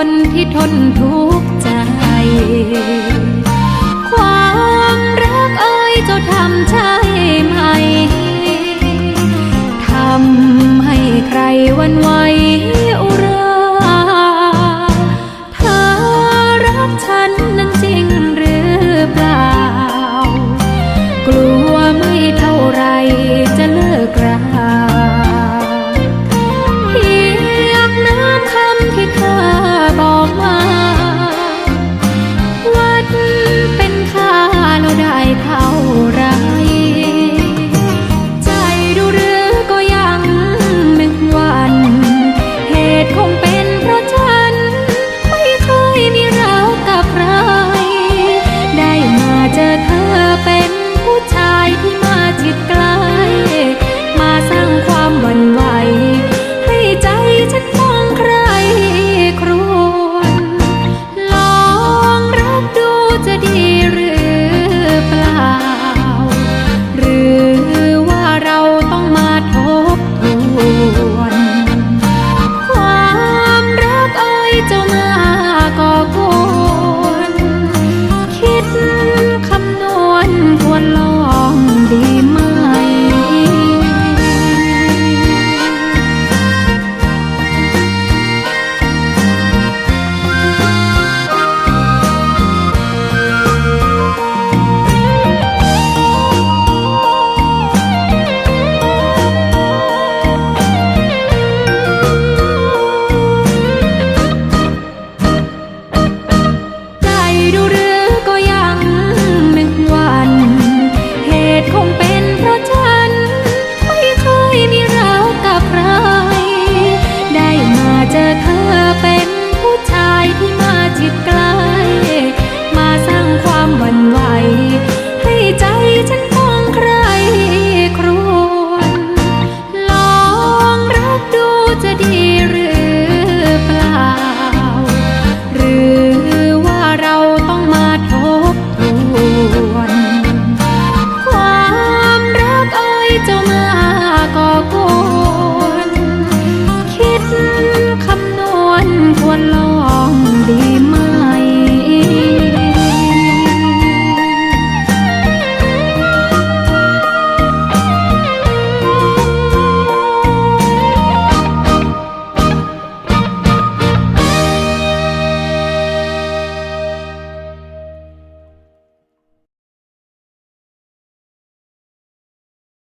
คนที่ทนทุกข์ใจ ความรักเอ่ยจะทำใช่ไหม ทำให้ใครวันว